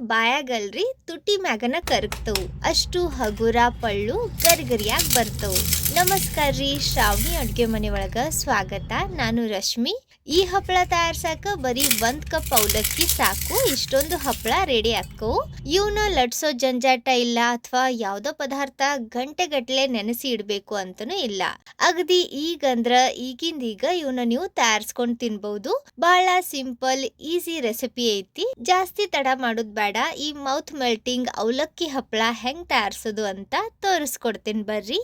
Bye गल ತುಟಿ ಮ್ಯಾಗನ ಕರಗ್ತವು. ಅಷ್ಟು ಹಗುರ ಪಳ್ಳು ಗರಿಗರಿಯಾಗಿ ಬರ್ತವು. ನಮಸ್ಕಾರ ರೀ, ಶ್ರಾವಣಿ ಅಡ್ಗೆ ಮನೆ ಒಳಗ ಸ್ವಾಗತ. ನಾನು ರಶ್ಮಿ. ಈ ಹಪ್ಪಳ ತಯಾರ್ಸಾಕ ಬರೀ ಒಂದ್ ಕಪ್ ಅವಲಕ್ಕಿ ಸಾಕು. ಇಷ್ಟೊಂದು ಹಪ್ಪಳ ರೆಡಿ ಆಕ್ಕವು ಇವನ್ನ ಲಟ್ಸೋ ಜಂಜಾಟ ಇಲ್ಲ ಅಥವಾ ಯಾವ್ದೋ ಪದಾರ್ಥ ಗಂಟೆ ಗಟ್ಲೆ ನೆನೆಸಿ ಇಡಬೇಕು ಅಂತನೂ ಇಲ್ಲ. ಅಗದಿ ಈಗಂದ್ರ ಈಗಿಂದ ಈಗ ಇವನ್ನ ನೀವು ತಯಾರಿಸ್ಕೊಂಡ್ ತಿನ್ಬಹುದು ಬಹಳ ಸಿಂಪಲ್, ಈಸಿ ರೆಸಿಪಿ ಐತಿ. ಜಾಸ್ತಿ ತಡ ಮಾಡೋದ್ ಬೇಡ. ಈ ಮೌತ್ ಮೆಲ್ಟಿಂಗ್ ಅವಲಕ್ಕಿ ಹಪ್ಪಳ ಹೆಂಗೆ ತಯಾರಿಸೋದು ಅಂತ ತೋರಿಸ್ಕೊಡ್ತೀನಿ ಬರ್ರಿ.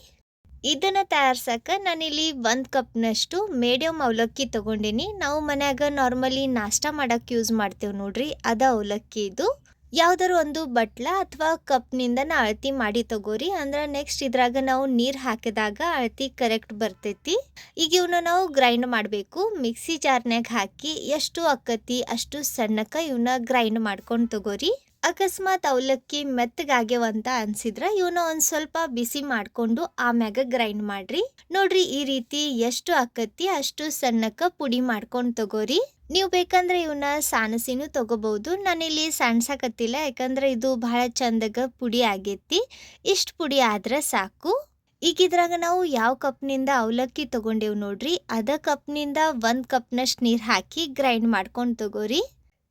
ಇದನ್ನು ತಯಾರಿಸೋಕೆ ನಾನಿಲ್ಲಿ ಒಂದು ಕಪ್ನಷ್ಟು ಮೀಡಿಯಮ್ ಅವಲಕ್ಕಿ ತೊಗೊಂಡಿನಿ. ನಾವು ಮನ್ಯಾಗ ನಾರ್ಮಲಿ ನಾಷ್ಟ ಮಾಡೋಕ್ಕೆ ಯೂಸ್ ಮಾಡ್ತೀವಿ ನೋಡ್ರಿ. ಅದ ಅವಲಕ್ಕಿ ಇದು. ಯಾವ್ದಾರು ಒಂದು ಬಟ್ಲ ಅಥವಾ ಕಪ್ನಿಂದನ ಅಳತಿ ಮಾಡಿ ತಗೋರಿ. ಅಂದ್ರೆ ನೆಕ್ಸ್ಟ್ ಇದ್ರಾಗ ನಾವು ನೀರು ಹಾಕಿದಾಗ ಅಳತಿ ಕರೆಕ್ಟ್ ಬರ್ತೈತಿ. ಈಗ ಇವನ್ನ ನಾವು ಗ್ರೈಂಡ್ ಮಾಡಬೇಕು. ಮಿಕ್ಸಿ ಜಾರ್ನ್ಯಾಗ ಹಾಕಿ ಎಷ್ಟು ಅಕ್ಕತಿ, ಅಷ್ಟು ಸಣ್ಣಕ ಇವನ್ನ ಗ್ರೈಂಡ್ ಮಾಡ್ಕೊಂಡು ತಗೋರಿ. ಅಕಸ್ಮಾತ್ ಅವಲಕ್ಕಿ ಮೆತ್ತಗಾಗ್ಯವ ಅಂತ ಅನ್ಸಿದ್ರ ಇವನ್ನ ಒಂದ್ ಸ್ವಲ್ಪ ಬಿಸಿ ಮಾಡ್ಕೊಂಡು ಆಮ್ಯಾಗ ಗ್ರೈಂಡ್ ಮಾಡ್ರಿ. ನೋಡ್ರಿ ಈ ರೀತಿ ಎಷ್ಟು ಅಕ್ಕತ್ತಿ, ಅಷ್ಟು ಸಣ್ಣಕ್ಕ ಪುಡಿ ಮಾಡ್ಕೊಂಡು ತಗೋರಿ. ನೀವು ಬೇಕಂದ್ರೆ ಇವನ್ನ ಸಾಣಸಿನೂ ತಗೋಬಹುದು. ನಾನಿಲ್ಲಿ ಸಣ್ಸಾಕತ್ತಿಲ್ಲ ಯಾಕಂದ್ರೆ ಇದು ಬಹಳ ಚಂದಗ ಪುಡಿ ಆಗೈತಿ. ಇಷ್ಟು ಪುಡಿ ಆದ್ರೆ ಸಾಕು. ಈಗ ಇದ್ರಾಗ ನಾವು ಯಾವ ಕಪ್ನಿಂದ ಅವಲಕ್ಕಿ ತಗೊಂಡೇವು ನೋಡ್ರಿ, ಅದ ಕಪ್ನಿಂದ ಒಂದು ಕಪ್ನಷ್ಟು ನೀರು ಹಾಕಿ ಗ್ರೈಂಡ್ ಮಾಡ್ಕೊಂಡು ತಗೋರಿ.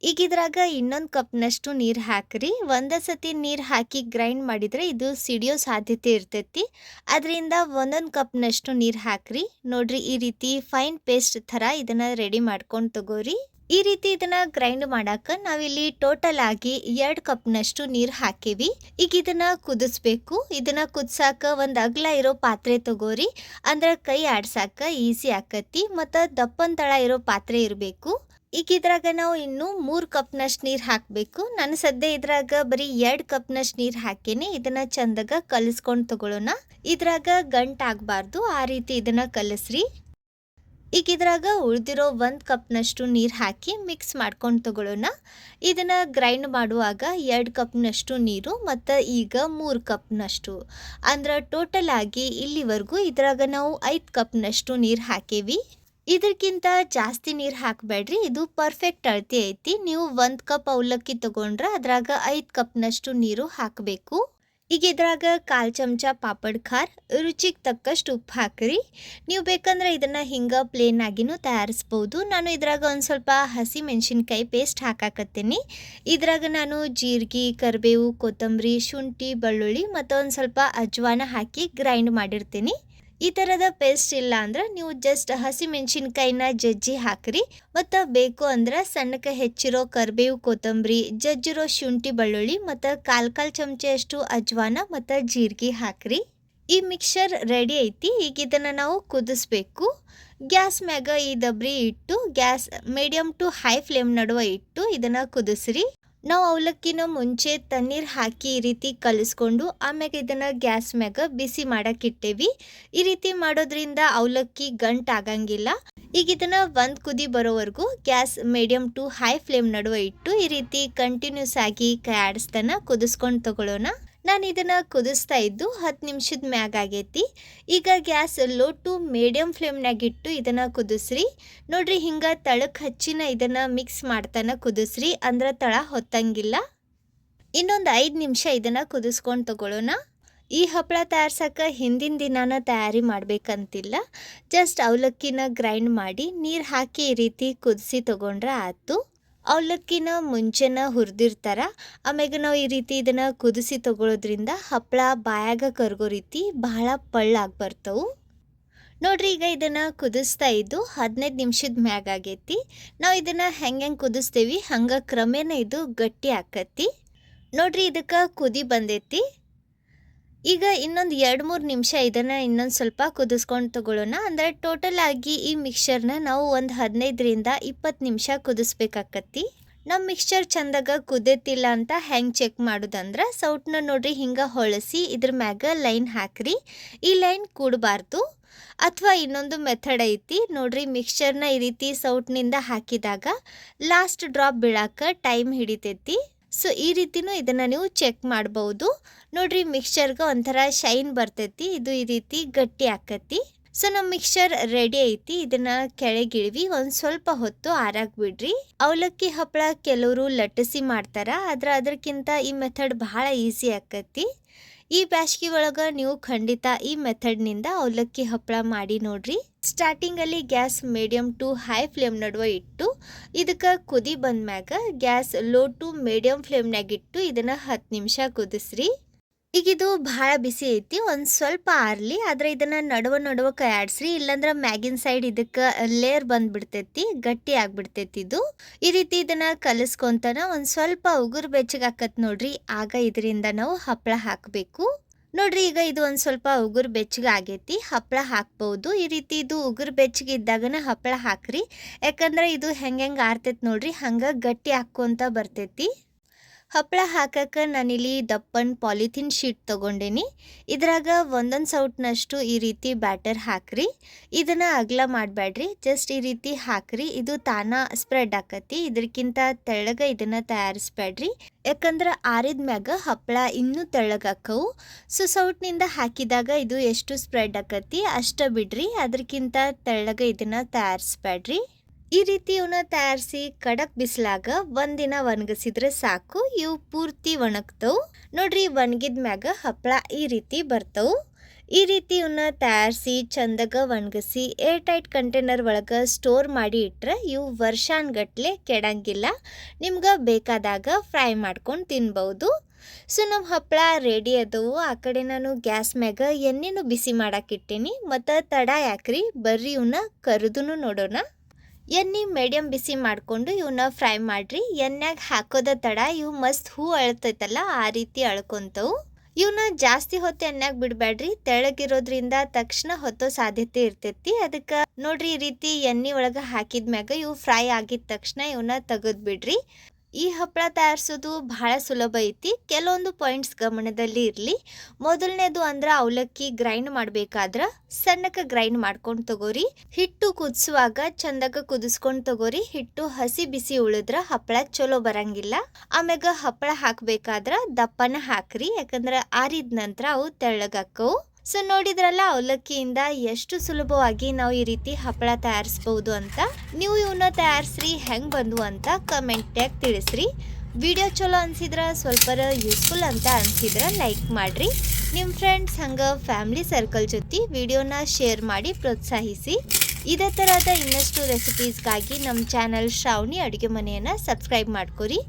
ಈಗ ಇದ್ರಾಗ ಇನ್ನೊಂದು ಕಪ್ನಷ್ಟು ನೀರು ಹಾಕ್ರಿ. ಒಂದೇ ಸತಿ ನೀರು ಹಾಕಿ ಗ್ರೈಂಡ್ ಮಾಡಿದರೆ ಇದು ಸಿಡಿಯೋ ಸಾಧ್ಯತೆ ಇರ್ತೈತಿ. ಅದರಿಂದ ಒಂದೊಂದು ಕಪ್ನಷ್ಟು ನೀರು ಹಾಕ್ರಿ. ನೋಡ್ರಿ ಈ ರೀತಿ ಫೈನ್ ಪೇಸ್ಟ್ ಥರ ಇದನ್ನು ರೆಡಿ ಮಾಡ್ಕೊಂಡು ತಗೋರಿ. ಈ ರೀತಿ ಇದನ್ನ ಗ್ರೈಂಡ್ ಮಾಡಾಕ ನಾವಿಲ್ಲಿ ಟೋಟಲ್ ಆಗಿ ಎರಡು ಕಪ್ನಷ್ಟು ನೀರು ಹಾಕಿವಿ. ಈಗ ಇದನ್ನ ಕುದಿಸ್ಬೇಕು. ಇದನ್ನ ಕುದ್ಸಾಕ ಒಂದ್ ಅಗ್ಲ ಇರೋ ಪಾತ್ರೆ ತಗೋರಿ. ಅಂದ್ರೆ ಕೈ ಆಡ್ಸಾಕ ಈಸಿ ಆಕತಿ. ಮತ್ತು ದಪ್ಪನ ತಳ ಇರೋ ಪಾತ್ರೆ ಇರಬೇಕು. ಈಗ ಇದ್ರಾಗ ನಾವು ಇನ್ನು ಮೂರು ಕಪ್ನಷ್ಟು ನೀರು ಹಾಕಬೇಕು. ನಾನು ಸದ್ಯ ಇದ್ರಾಗ ಬರೀ ಎರಡು ಕಪ್ನಷ್ಟು ನೀರು ಹಾಕೇನಿ. ಇದನ್ನ ಚಂದಾಗ ಕಲಿಸ್ಕೊಂಡ್ ತಗೊಳ್ಳೋಣ ಇದ್ರಾಗ ಗಂಟ್ ಆಗ್ಬಾರ್ದು. ಆ ರೀತಿ ಇದನ್ನ ಕಲಸ್ರಿ. ಈಗ ಇದ್ರಾಗ ಉಳಿದಿರೋ ಒಂದು ಕಪ್ನಷ್ಟು ನೀರು ಹಾಕಿ ಮಿಕ್ಸ್ ಮಾಡ್ಕೊಂಡು ತಗೊಳ್ಳೋಣ ಇದನ್ನ ಗ್ರೈಂಡ್ ಮಾಡುವಾಗ ಎರಡು ಕಪ್ನಷ್ಟು ನೀರು ಮತ್ತು ಈಗ ಮೂರು ಕಪ್ನಷ್ಟು. ಅಂದ್ರೆ ಟೋಟಲ್ ಆಗಿ ಇಲ್ಲಿವರೆಗೂ ಇದ್ರಾಗ ನಾವು ಐದು ಕಪ್ನಷ್ಟು ನೀರು ಹಾಕೇವಿ. ಇದಕ್ಕಿಂತ ಜಾಸ್ತಿ ನೀರು ಹಾಕಬೇಡ್ರಿ, ಇದು ಪರ್ಫೆಕ್ಟ್ ಅಳತಿ ಐತಿ. ನೀವು ಒಂದು ಕಪ್ ಅವಲಕ್ಕಿ ತಗೊಂಡ್ರೆ ಅದ್ರಾಗ ಐದು ಕಪ್ನಷ್ಟು ನೀರು ಹಾಕಬೇಕು. ಈಗ ಇದ್ರಾಗ ಕಾಲು ಚಮಚ ಪಾಪಡ್ ಖಾರ್, ರುಚಿಗೆ ತಕ್ಕಷ್ಟು ಉಪ್ಪು ಹಾಕ್ರಿ. ನೀವು ಬೇಕಂದ್ರೆ ಇದನ್ನ ಹಿಂಗೆ ಪ್ಲೇನ್ ಆಗಿನೂ ತಯಾರಿಸ್ಬೋದು. ನಾನು ಇದ್ರಾಗ ಒಂದು ಸ್ವಲ್ಪ ಹಸಿ ಮೆಣಸಿನ್ಕಾಯಿ ಪೇಸ್ಟ್ ಹಾಕಾಕತ್ತೀನಿ. ಇದ್ರಾಗ ನಾನು ಜೀರಿಗೆ, ಕರಿಬೇವು, ಕೊತ್ತಂಬರಿ, ಶುಂಠಿ, ಬೆಳ್ಳುಳ್ಳಿ ಮತ್ತು ಒಂದು ಸ್ವಲ್ಪ ಅಜ್ವಾನ ಹಾಕಿ ಗ್ರೈಂಡ್ ಮಾಡಿರ್ತೀನಿ. ಈ ಥರದ ಪೇಸ್ಟ್ ಇಲ್ಲ ಅಂದ್ರೆ ನೀವು ಜಸ್ಟ್ ಹಸಿ ಮೆಣಸಿನ್ಕಾಯಿನ ಜಜ್ಜಿ ಹಾಕ್ರಿ. ಮತ್ತು ಬೇಕು ಅಂದ್ರೆ ಸಣ್ಣಕ್ಕೆ ಹೆಚ್ಚಿರೋ ಕರಿಬೇವು ಕೊತ್ತಂಬರಿ, ಜಜ್ಜಿರೋ ಶುಂಠಿ ಬೆಳ್ಳುಳ್ಳಿ ಮತ್ತು ಕಾಲ್ ಕಾಲ್ ಚಮಚೆಯಷ್ಟು ಅಜ್ವಾನ ಮತ್ತು ಜೀರಿಗೆ ಹಾಕ್ರಿ. ಈ ಮಿಕ್ಸರ್ ರೆಡಿ ಐತಿ, ಈಗ ಇದನ್ನು ನಾವು ಕುದಿಸ್ಬೇಕು. ಗ್ಯಾಸ್ ಮ್ಯಾಗ ಈ ದಬ್ರಿ ಇಟ್ಟು, gas medium to high flame ನಡುವೆ ಇಟ್ಟು ಇದನ್ನು ಕುದಿಸ್ರಿ. ನಾವು ಅವಲಕ್ಕಿನ ಮುಂಚೆ ತಣ್ಣೀರು ಹಾಕಿ ಈ ರೀತಿ ಕಲಿಸ್ಕೊಂಡು ಆಮ್ಯಾಗ ಇದನ್ನು ಗ್ಯಾಸ್ ಮ್ಯಾಗ ಬಿಸಿ ಮಾಡೋಕ್ಕಿಟ್ಟೇವಿ ಈ ರೀತಿ ಮಾಡೋದ್ರಿಂದ ಅವಲಕ್ಕಿ ಗಂಟು ಆಗಂಗಿಲ್ಲ. ಈಗ ಇದನ್ನು ಒಂದು ಕುದಿ ಬರೋವರೆಗೂ gas medium to high flame ನಡುವೆ ಇಟ್ಟು ಈ ರೀತಿ ಕಂಟಿನ್ಯೂಸ್ ಆಗಿ ಕೈ ಆಡಿಸ್ತಾನ ಕುದಿಸ್ಕೊಂಡು ತಗೊಳ್ಳೋಣ ನಾನು ಇದನ್ನು ಕುದಿಸ್ತಾ ಇದ್ದು ಹತ್ತು ನಿಮಿಷದ ಮ್ಯಾಗ ಆಗೈತಿ. ಈಗ ಗ್ಯಾಸ್ ಲೋ ಟು ಮೀಡಿಯಮ್ ಫ್ಲೇಮ್ನಾಗ ಇಟ್ಟು ಇದನ್ನು ಕುದಿಸ್ರಿ. ನೋಡ್ರಿ ಹಿಂಗೆ ತಳಕ್ಕೆ ಹಚ್ಚಿನ ಇದನ್ನು ಮಿಕ್ಸ್ ಮಾಡ್ತಾನೆ ಕುದಿಸ್ರಿ, ಅಂದ್ರೆ ತಳ ಹೊತ್ತಂಗಿಲ್ಲ. ಇನ್ನೊಂದು ಐದು ನಿಮಿಷ ಇದನ್ನು ಕುದಿಸ್ಕೊಂಡು ತಗೊಳ್ಳೋಣ ಈ ಹಪ್ಪಳ ತಯಾರ್ಸಕ್ಕೆ ಹಿಂದಿನ ದಿನಾನ ತಯಾರಿ ಮಾಡಬೇಕಂತಿಲ್ಲ. ಜಸ್ಟ್ ಅವಲಕ್ಕಿನ ಗ್ರೈಂಡ್ ಮಾಡಿ ನೀರು ಹಾಕಿ ಈ ರೀತಿ ಕುದಿಸಿ ತಗೊಂಡ್ರೆ ಆಯ್ತು. ಅವಲಕ್ಕಿನ ಮುಂಚೆನ ಹುರಿದಿರ್ತಾರ. ಆಮ್ಯಾಗ ನಾವು ಈ ರೀತಿ ಇದನ್ನು ಕುದಿಸಿ ತಗೊಳ್ಳೋದ್ರಿಂದ ಹಪ್ಪಳ ಬಾಯಾಗ ಕರ್ಗೋ ರೀತಿ ಬಹಳ ಪಳ್ಳಾಗಿ ಬರ್ತವು ನೋಡ್ರಿ ಈಗ ಇದನ್ನು ಕುದಿಸ್ತಾ ಇದ್ದು ಹದಿನೈದು ನಿಮಿಷದ ಮ್ಯಾಗ ಆಗೈತಿ. ನಾವು ಇದನ್ನು ಹೆಂಗೆ ಹೆಂಗೆ ಕುದಿಸ್ತೀವಿ ಹಂಗೆ ಕ್ರಮೇಣ ಇದು ಗಟ್ಟಿ ಆಕತಿ. ನೋಡ್ರಿ ಇದಕ್ಕೆ ಕುದಿ ಬಂದೈತಿ. ಈಗ ಇನ್ನೊಂದು ಎರಡು ಮೂರು ನಿಮಿಷ ಇದನ್ನು ಇನ್ನೊಂದು ಸ್ವಲ್ಪ ಕುದಿಸ್ಕೊಂಡು ತಗೊಳ್ಳೋಣ. ಅಂದರೆ ಟೋಟಲ್ ಆಗಿ ಈ ಮಿಕ್ಸರ್ನ ನಾವು ಒಂದು ಹದಿನೈದರಿಂದ ಇಪ್ಪತ್ತು ನಿಮಿಷ ಕುದಿಸ್ಬೇಕಾಕತ್ತಿ. ನಮ್ಮ ಮಿಕ್ಸ್ಚರ್ ಚಂದಾಗ ಕುದೀತಿಲ್ಲ ಅಂತ ಹೆಂಗೆ ಚೆಕ್ ಮಾಡೋದಂದ್ರೆ ಸೌಟ್ನ ನೋಡ್ರಿ ಹಿಂಗೆ ಹೊಳಸಿ ಇದ್ರ ಮ್ಯಾಗ ಲೈನ್ ಹಾಕ್ರಿ. ಈ ಲೈನ್ ಕೂಡಬಾರ್ದು. ಅಥವಾ ಇನ್ನೊಂದು ಮೆಥಡ್ ಐತಿ. ನೋಡ್ರಿ ಮಿಕ್ಸ್ಚರ್ನ ಈ ರೀತಿ ಸೌಟ್ನಿಂದ ಹಾಕಿದಾಗ ಲಾಸ್ಟ್ ಡ್ರಾಪ್ ಬೀಳಾಕ ಟೈಮ್ ಹಿಡಿತೈತಿ. ಸೊ ಈ ರೀತಿನೂ ಇದನ್ನು ನೀವು ಚೆಕ್ ಮಾಡ್ಬೋದು. ನೋಡ್ರಿ ಮಿಕ್ಸ್ಚರ್ಗೆ ಒಂಥರ ಶೈನ್ ಬರ್ತೈತಿ. ಇದು ಈ ರೀತಿ ಗಟ್ಟಿ ಆಕತಿ. ಸೊ ನಮ್ಮ ಮಿಕ್ಸ್ಚರ್ ರೆಡಿ ಐತಿ. ಇದನ್ನ ಕೆಳಗಿಳಿವಿ. ಒಂದು ಸ್ವಲ್ಪ ಹೊತ್ತು ಆರಾಕ್ ಬಿಡ್ರಿ ಅವಲಕ್ಕಿ ಹಪ್ಪಳ ಕೆಲವರು ಲಟ್ಟಿಸಿ ಮಾಡ್ತಾರ. ಆದ್ರೆ ಅದಕ್ಕಿಂತ ಈ ಮೆಥಡ್ ಬಹಳ ಈಸಿ ಆಕತಿ. ಈ ಬ್ಯಾಸ್ಗಿ ಒಳಗ ನೀವು ಖಂಡಿತ ಈ ಮೆಥಡ್ನಿಂದ ಅವಲಕ್ಕಿ ಹಪ್ಪಳ ಮಾಡಿ ನೋಡ್ರಿ. ಸ್ಟಾರ್ಟಿಂಗ್ ಅಲ್ಲಿ gas medium to high flame ನಡುವೆ ಇಟ್ಟು, ಇದಕ್ಕೆ ಕುದಿ ಬಂದ್ಮ್ಯಾಗ ಗ್ಯಾಸ್ ಲೋ ಟು ಮೀಡಿಯಂ ಫ್ಲೇಮ್ನಾಗ ಇಟ್ಟು ಇದನ್ನ ಹತ್ತು ನಿಮಿಷ ಕುದಿಸ್ರಿ. ಈಗ ಇದು ಭಾಳ ಬಿಸಿ ಐತಿ, ಒಂದು ಸ್ವಲ್ಪ ಆರ್ಲಿ, ಆದ್ರೆ ಇದನ್ನ ನಡುವ ನಡುವ ಕೈಯಾಡ್ಸ್ರಿ, ಇಲ್ಲಾಂದ್ರೆ ಮ್ಯಾಗಿನ ಸೈಡ್ ಇದಕ್ಕೆ ಲೇಯರ್ ಬಂದ್ಬಿಡ್ತೈತಿ, ಗಟ್ಟಿ ಆಗಿಬಿಡ್ತೈತಿ ಇದು. ಈ ರೀತಿ ಇದನ್ನ ಕಲಿಸ್ಕೊಂತನ ಒಂದು ಸ್ವಲ್ಪ ಉಗುರು ಬೆಚ್ಚಗಾಕತ್ ನೋಡ್ರಿ, ಆಗ ಇದರಿಂದ ನಾವು ಹಪ್ಪಳ ಹಾಕಬೇಕು. ನೋಡ್ರಿ, ಈಗ ಇದು ಒಂದು ಸ್ವಲ್ಪ ಉಗುರು ಬೆಚ್ಚಗೆ ಆಗೈತಿ ಹಪ್ಪಳ ಹಾಕ್ಬಹುದು ಈ ರೀತಿ ಇದು ಉಗುರು ಬೆಚ್ಚಗೆ ಇದ್ದಾಗನ ಹಪ್ಪಳ ಹಾಕ್ರಿ, ಯಾಕಂದ್ರೆ ಇದು ಹೆಂಗೆ ಹೆಂಗೆ ಆರ್ತೈತಿ ನೋಡ್ರಿ, ಹಂಗೆ ಗಟ್ಟಿ ಹಾಕ್ಕೊಂತ ಬರ್ತೈತಿ. ಹಪ್ಪಳ ಹಾಕಕ್ಕೆ ನಾನಿಲ್ಲಿ ದಪ್ಪನ್ ಪಾಲಿಥಿನ್ ಶೀಟ್ ತೊಗೊಂಡೇನಿ. ಇದ್ರಾಗ ಒಂದೊಂದು ಸೌಟ್ನಷ್ಟು ಈ ರೀತಿ ಬ್ಯಾಟರ್ ಹಾಕ್ರಿ. ಇದನ್ನ ಅಗಲ ಮಾಡಬೇಡ್ರಿ ಜಸ್ಟ್ ಈ ರೀತಿ ಹಾಕ್ರಿ. ಇದು ತಾನ ಸ್ಪ್ರೆಡ್ ಆಕತಿ. ಇದಕ್ಕಿಂತ ತೆಳ್ಳಗ ಇದನ್ನ ತಯಾರಿಸ್ಬೇಡ್ರಿ ಯಾಕಂದ್ರೆ ಆರಿದ ಮ್ಯಾಗ ಹಪ್ಪಳ ಇನ್ನೂ ತೆಳ್ಳಗಾಕವು. ಸೊ, ಸೌಟ್ನಿಂದ ಹಾಕಿದಾಗ ಇದು ಎಷ್ಟು ಸ್ಪ್ರೆಡ್ ಆಕತಿ ಅಷ್ಟ ಬಿಡ್ರಿ. ಅದಕ್ಕಿಂತ ತೆಳ್ಳಗ ಇದನ್ನ ತಯಾರಿಸ್ಬೇಡ್ರಿ ಈ ರೀತಿ ಇವನ್ನ ತಯಾರಿಸಿ ಕಡಕ್ ಬಿಸಿಲಾಗ ಒಂದಿನ ಒಣಗಿಸಿದ್ರೆ ಸಾಕು. ಇವು ಪೂರ್ತಿ ಒಣಗ್ತವು. ನೋಡ್ರಿ, ಒಣಗಿದ ಮ್ಯಾಗ ಹಪ್ಪಳ ಈ ರೀತಿ ಬರ್ತವು. ಈ ರೀತಿ ಇವನ್ನ ತಯಾರಿಸಿ ಚಂದಗ ಒಣಗಿಸಿ ಏರ್ ಟೈಟ್ ಕಂಟೈನರ್ ಒಳಗೆ ಸ್ಟೋರ್ ಮಾಡಿ ಇಟ್ರೆ ಇವು ವರ್ಷಾನ್ಗಟ್ಲೆ ಕೆಡಂಗಿಲ್ಲ. ನಿಮ್ಗೆ ಬೇಕಾದಾಗ ಫ್ರೈ ಮಾಡ್ಕೊಂಡು ತಿನ್ಬಹುದು ಸೊ ನಮ್ಮ ಹಪ್ಪಳ ರೆಡಿ ಅದವು. ಆ ಕಡೆ ನಾನು ಗ್ಯಾಸ್ ಮ್ಯಾಗ ಎಣ್ಣೆನೂ ಬಿಸಿ ಮಾಡಾಕಿಟ್ಟೇನಿ ಮತ್ತು ತಡ ಯಾಕ್ರಿ? ಬರ್ರಿ ಇವನ್ನ ಕರೆದೂ ನೋಡೋಣ. ಎಣ್ಣೆ ಮೀಡಿಯಮ್ ಬಿಸಿ ಮಾಡಿಕೊಂಡು ಇವನ್ನ ಫ್ರೈ ಮಾಡ್ರಿ. ಎಣ್ಣೆಗೆ ಹಾಕೋದ ತಡ, ಇವು ಮಸ್ತ್ ಹೂ ಅಳ್ತೈತಲ್ಲ, ಆ ರೀತಿ ಅಳ್ಕೊಂತವು. ಇವನ್ನ ಜಾಸ್ತಿ ಹೊತ್ತು ಎಣ್ಣೆಗೆ ಬಿಡಬೇಡ್ರಿ ತೆಳಗಿರೋದ್ರಿಂದ ತಕ್ಷಣ ಹೊತ್ತೋ ಸಾಧ್ಯತೆ ಇರ್ತೈತಿ. ಅದಕ್ಕೆ ನೋಡ್ರಿ ಈ ರೀತಿ ಎಣ್ಣೆ ಒಳಗೆ ಹಾಕಿದ್ಮ್ಯಾಗ ಇವು ಫ್ರೈ ಆಗಿದ ತಕ್ಷಣ ಇವನ್ನ ತೆಗೆದು ಬಿಡ್ರಿ ಈ ಹಪ್ಪಳ ತಯಾರಿಸೋದು ಬಹಳ ಸುಲಭ ಐತಿ. ಕೆಲವೊಂದು ಪಾಯಿಂಟ್ಸ್ ಗಮನದಲ್ಲಿ ಇರಲಿ. ಮೊದಲನೇದು ಅಂದ್ರೆ ಅವಲಕ್ಕಿ ಗ್ರೈಂಡ್ ಮಾಡಬೇಕಾದ್ರೆ ಸಣ್ಣಕ್ಕೆ ಗ್ರೈಂಡ್ ಮಾಡ್ಕೊಂಡು ತಗೋರಿ. ಹಿಟ್ಟು ಕುದಿಸುವಾಗ ಚಂದಕ್ಕೆ ಕುದಿಸ್ಕೊಂಡು ತಗೋರಿ. ಹಿಟ್ಟು ಹಸಿ ಬಿಸಿ ಉಳಿದ್ರೆ ಹಪ್ಪಳ ಚಲೋ ಬರಂಗಿಲ್ಲ. ಆಮ್ಯಾಗ ಹಪ್ಪಳ ಹಾಕಬೇಕಾದ್ರೆ ದಪ್ಪನ ಹಾಕ್ರಿ. ಯಾಕಂದ್ರೆ ಆರಿದ ನಂತರ ಅವು ತೆಳ್ಳಗಾಕವು. ಸೊ ನೋಡಿದ್ರಲ್ಲ, ಅವಲಕ್ಕಿಯಿಂದ ಎಷ್ಟು ಸುಲಭವಾಗಿ ನಾವು ಈ ರೀತಿ ಹಪ್ಪಳ ತಯಾರಿಸ್ಬೋದು ಅಂತ? ನೀವು ಇವನ್ನ ತಯಾರಿಸ್ರಿ, ಹೆಂಗೆ ಬಂದು ಅಂತ ಕಮೆಂಟ್ಯಾಗ ತಿಳಿಸ್ರಿ. ವಿಡಿಯೋ ಚಲೋ ಅನ್ಸಿದ್ರ ಸ್ವಲ್ಪ ಯೂಸ್ಫುಲ್ ಅಂತ ಅನ್ಸಿದ್ರ ಲೈಕ್ ಮಾಡ್ರಿ. ನಿಮ್ಮ ಫ್ರೆಂಡ್ಸ್ ಹಂಗೆ ಫ್ಯಾಮಿಲಿ ಸರ್ಕಲ್ ಜೊತೆ ವಿಡಿಯೋನ ಶೇರ್ ಮಾಡಿ ಪ್ರೋತ್ಸಾಹಿಸಿ. ಇದೇ ಥರದ ಇನ್ನಷ್ಟು ರೆಸಿಪೀಸ್ಗಾಗಿ ನಮ್ಮ ಚಾನಲ್ ಶ್ರಾವಣಿ ಅಡುಗೆ ಮನೆಯನ್ನು ಸಬ್ಸ್ಕ್ರೈಬ್ ಮಾಡ್ಕೊರಿ.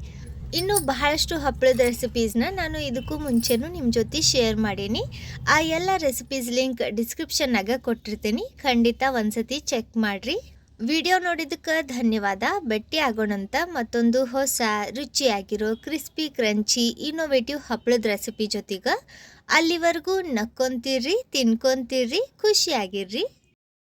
ಇನ್ನು ಬಹಳಷ್ಟು ಹಪ್ಪಳದ ರೆಸಿಪೀಸ್ನ ನಾನು ಇದಕ್ಕೂ ಮುಂಚೆನೂ ನಿಮ್ಮ ಜೊತೆ ಶೇರ್ ಮಾಡೀನಿ. ಆ ಎಲ್ಲ ರೆಸಿಪೀಸ್ ಲಿಂಕ್ ಡಿಸ್ಕ್ರಿಪ್ಷನ್ನಾಗ ಕೊಟ್ಟಿರ್ತೀನಿ. ಖಂಡಿತ ಒಂದ್ಸತಿ ಚೆಕ್ ಮಾಡಿರಿ. ವಿಡಿಯೋ ನೋಡಿದ್ದಕ್ಕೆ ಧನ್ಯವಾದ. ಭೇಟಿ ಆಗೋಣಂತ ಮತ್ತೊಂದು ಹೊಸ ರುಚಿಯಾಗಿರೋ ಕ್ರಿಸ್ಪಿ ಕ್ರಂಚಿ ಇನ್ನೋವೇಟಿವ್ ಹಪ್ಪಳದ ರೆಸಿಪಿ ಜೊತೆಗೆ ಅಲ್ಲಿವರೆಗೂ ನಕ್ಕೊಂತೀರ್ರಿ ತಿನ್ಕೊಂತೀರ್ರಿ ಖುಷಿಯಾಗಿರ್ರಿ.